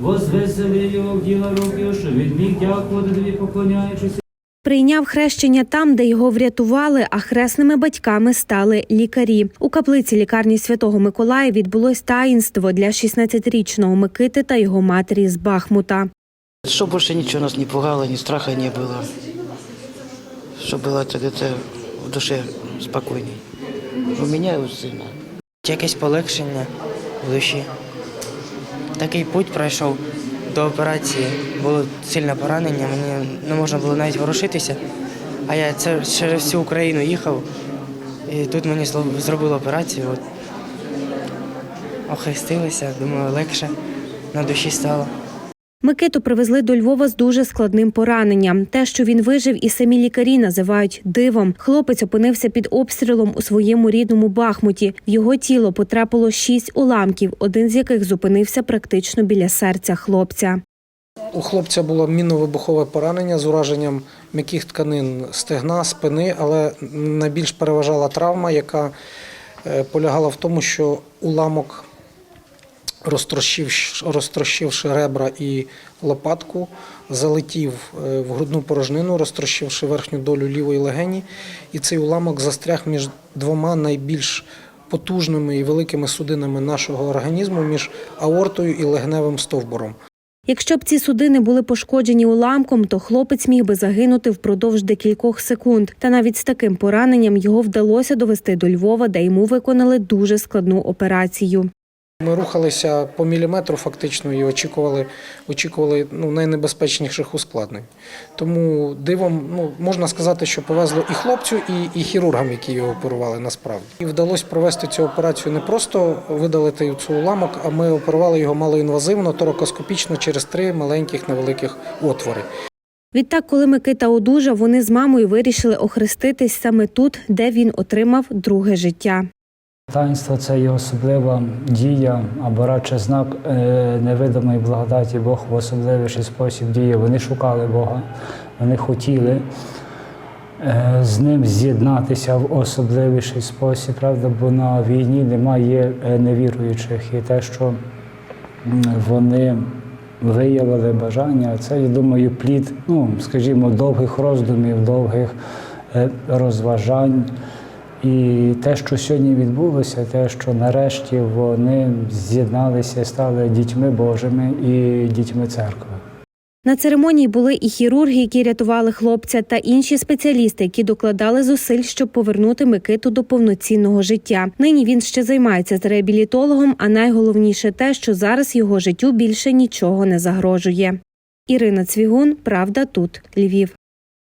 Возвесели його в діла рук його, що він міг дякувати тобі, поклоняючись. Прийняв хрещення там, де його врятували, а хресними батьками стали лікарі. У каплиці лікарні Святого Миколая відбулось таїнство для 16-річного Микити та його матері з Бахмута. Чтобы больше ничего нас не пугало, ни страха не было. Чтобы было это где-то в душе спокойней. У меня и у сына. якесь полегшення в душі. Такий путь пройшов до операції. Було сильне поранення, мені не можна було навіть ворушитися. А я це через всю Україну їхав. І тут мені зробили операцію. От. Охрестилися, думаю, легше на душі стало. Микиту привезли до Львова з дуже складним пораненням. Те, що він вижив, і самі лікарі називають дивом. Хлопець опинився під обстрілом у своєму рідному Бахмуті. В його тіло потрапило шість уламків, один з яких зупинився практично біля серця хлопця. У хлопця було мінно-вибухове поранення з ураженням м'яких тканин стегна, спини, але найбільш переважала травма, яка е, полягала в тому, що уламок, розтрощивши, розтрощивши ребра і лопатку, залетів е, в грудну порожнину, розтрощивши верхню долю лівої легені, і цей уламок застряг між двома найбільш потужними і великими судинами нашого організму між аортою і легневим стовбуром. Якщо б ці судини були пошкоджені уламком, то хлопець міг би загинути впродовж декількох секунд. Та навіть з таким пораненням його вдалося довести до Львова, де йому виконали дуже складну операцію. Ми рухалися по міліметру фактично і очікували, очікували ну, найнебезпечніших ускладнень. Тому дивом ну, можна сказати, що повезло і хлопцю, і, і хірургам, які його оперували насправді. І вдалося провести цю операцію не просто видалити цю уламок, а ми оперували його малоінвазивно, торакоскопічно через три маленьких невеликих отвори. Відтак, коли Микита одужав, вони з мамою вирішили охреститись саме тут, де він отримав друге життя. Таїнство це є особлива дія або радше знак е, невидимої благодаті. Бог в особливіший спосіб діє. Вони шукали Бога, вони хотіли е, з ним з'єднатися в особливіший спосіб, правда, бо на війні немає е, невіруючих. І те, що вони виявили бажання, це, я думаю, плід, ну, скажімо, довгих роздумів, довгих розважань. І те, що сьогодні відбулося, те, що нарешті вони з'єдналися, стали дітьми Божими і дітьми церкви. На церемонії були і хірурги, які рятували хлопця, та інші спеціалісти, які докладали зусиль, щоб повернути Микиту до повноцінного життя. Нині він ще займається з реабілітологом, а найголовніше те, що зараз його життю більше нічого не загрожує. Ірина Цвігун, Правда, тут Львів.